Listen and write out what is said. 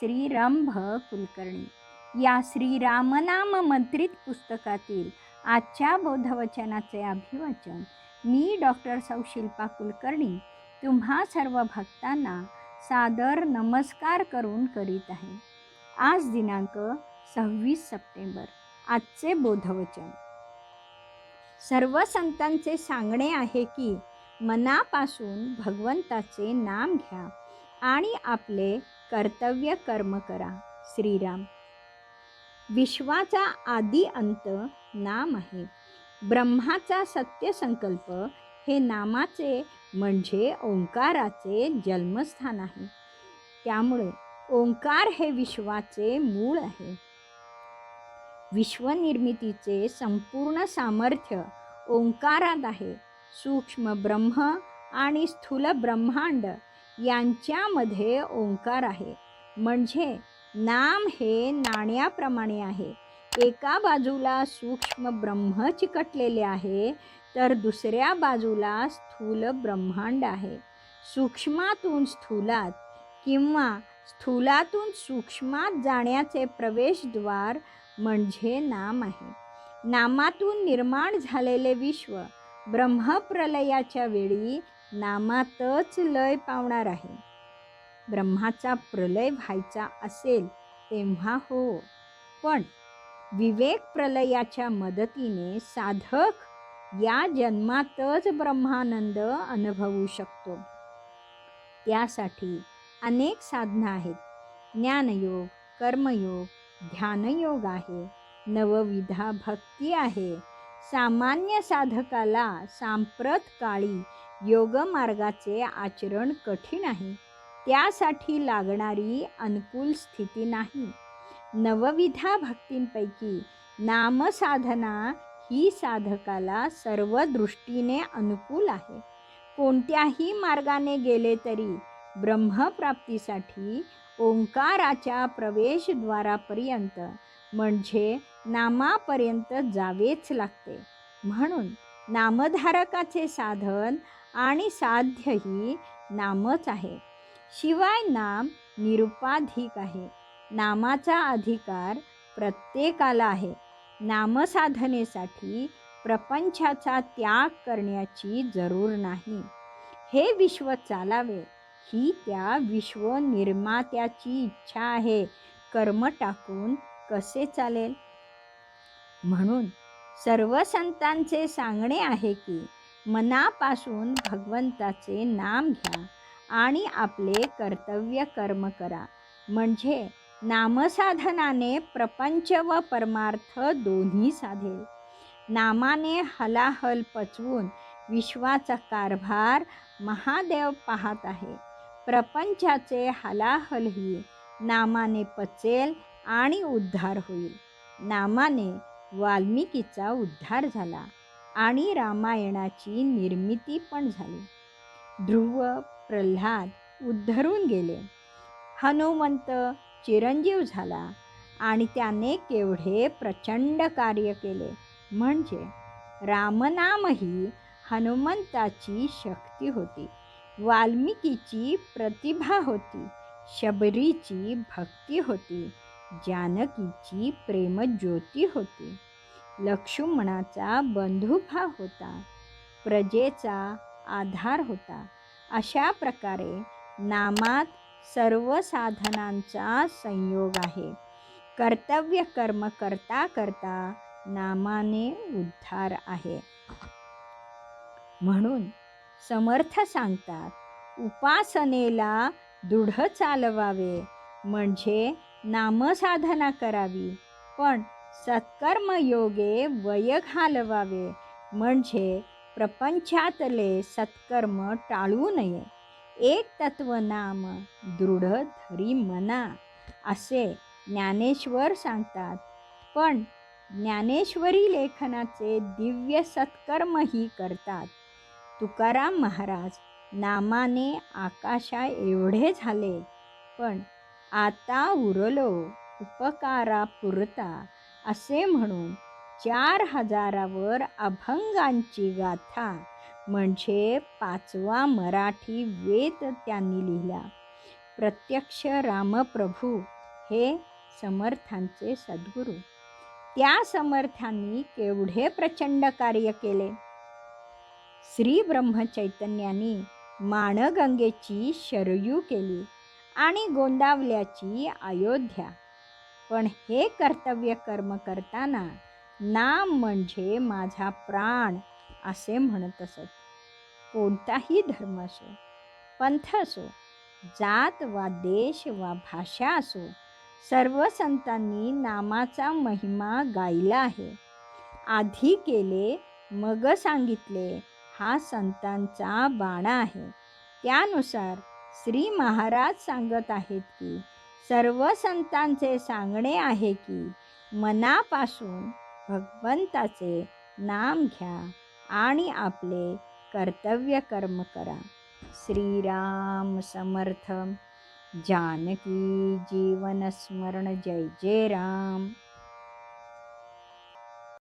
श्री रंभ कुलकर्णी. या श्रीरामनाम मंत्रित पुस्तकातील आजच्या बोधवचनाचे अभिवाचन मी डॉक्टर सौ शिल्पा कुलकर्णी तुम्हा सर्व भक्तांना सादर नमस्कार करून करीत आहे. आज दिनांक सव्वीस सप्टेंबर आजचे बोधवचन. सर्व संतांचे सांगणे आहे की मनापासून भगवंताचे नाम घ्या आणि आपले कर्तव्य कर्म करा. श्रीराम. विश्वाचा आदी अंत नाम आहे. ब्रह्माचा सत्य संकल्प हे नामाचे म्हणजे ओंकाराचे जन्मस्थान आहे. त्यामुळे ओंकार हे विश्वाचे मूळ आहे. विश्वनिर्मितीचे संपूर्ण सामर्थ्य ओंकारात आहे. सूक्ष्म ब्रह्म आणि स्थूल ब्रह्मांड यांच्यामध्ये ओंकार आहे. म्हणजे नाम हे नाण्याप्रमाणे आहे. एका बाजूला सूक्ष्म ब्रह्म चिकटलेले आहे तर दुसऱ्या बाजूला स्थूल ब्रह्मांड आहे. सूक्ष्मातून स्थूलात किंवा स्थूलातून सूक्ष्मात जाण्याचे प्रवेशद्वार म्हणजे नाम आहे. नामातून निर्माण झालेले विश्व ब्रह्मप्रलयाच्या वेळी नामातच लय पावणार आहे. ब्रह्माचा प्रलय व्हायचा असेल तेव्हा हो. पण विवेक प्रलयाच्या मदतीने साधक या जन्मातच ब्रह्मानंद अनुभवू शकतो. त्यासाठी अनेक साधना आहेत. ज्ञानयोग कर्मयोग ध्यानयोग आहे नवविधा भक्ती आहे. सामान्य साधकाला सांप्रत काळी योगमार्गाचे आचरण कठीण आहे. त्यासाठी लागणारी अनुकूल स्थिती नाही. नवविधा भक्तींपैकी नामसाधना ही साधकाला सर्व दृष्टीने अनुकूल आहे. कोणत्याही मार्गाने गेले तरी ब्रह्मप्राप्तीसाठी ओंकाराच्या प्रवेशद्वारापर्यंत म्हणजे नामापर्यंत जावेच लागते. म्हणून नामधारकाचे साधन आणि साध्यही नामच आहे. शिवाय नाम निरुपाधिक आहे. नामाचा अधिकार प्रत्येकाला आहे. नामसाधनेसाठी प्रपंचाचा त्याग करण्याची जरूर नाही. हे विश्व चालावे. ही त्या विश्वनिर्मात्याची इच्छा आहे. कर्म टाकून कसे चालेल? म्हणून सर्व संतांचे सांगणे आहे की मनापासून भगवंताचे नाम घ्या आणि आपले कर्तव्य कर्म करा. म्हणजे नामसाधनाने प्रपंच व परमार्थ दोन्ही साधेल नामाने हलाहल पचवून विश्वाचा कारभार महादेव पाहत आहे. प्रपंचाचे हलाहलही नामाने पचेल आणि उद्धार होईल. नामाने वाल्मिकीचा उद्धार झाला आणि रामायणाची निर्मिती पण झाली. ध्रुव प्रल्हाद उद्धरून गेले. हनुमंत चिरंजीव झाला आणि त्याने केवढे प्रचंड कार्य केले. म्हणजे रामनामही हनुमंताची शक्ती होती वाल्मिकीची प्रतिभा होती शबरीची भक्ती होती जानकीची प्रेमज्योती होती. लक्ष्मणाचा बंधुभाव होता. प्रजेचा आधार होता. अशा प्रकारे नामात सर्व साधनांचा संयोग आहे. कर्तव्य कर्म करता करता नामाने उद्धार आहे. म्हणून समर्थ सांगतात उपासनेला दृढ चालवावे म्हणजे नामसाधना करावी. पण सत्कर्म योगे वय घालवावे. म्हणजे प्रपंचातले सत्कर्म टाळू नये. एक तत्व नाम दृढ धरी मना असे ज्ञानेश्वर सांगतात. पण ज्ञानेश्वरी लेखनाचे दिव्य सत्कर्मही करतात. तुकाराम महाराज नामाने आकाशा एवढे झाले. पण आता उरलो उपकारा पुरता असे म्हणून चार हजारावर अभंगांची गाथा म्हणजे पाचवा मराठी वेद त्यांनी लिहिला. प्रत्यक्ष रामप्रभू हे समर्थांचे सद्गुरू. त्या समर्थांनी केवढे प्रचंड कार्य केले. श्री ब्रह्मचैतन्यानी माणगंगेची शरयू केली. आणि गोंदावल्याची अयोध्या. पण हे कर्तव्य कर्म करताना नाम म्हणजे माझा प्राण असे म्हणत असत. कोणताही धर्म असो पंथ असो जात वा देश वा भाषा असो सर्व संतांनी नामाचा महिमा गायला आहे. आधी केले मग सांगितले हा संतांचा बाणा आहे. त्यानुसार श्री महाराज सांगत आहेत की सर्व संतांचे सांगणे आहे की मनापासून भगवंताचे नाम घ्या आणि आपले कर्तव्य कर्म करा. श्रीराम समर्थ. जानकी जीवन स्मरण. जय जय राम.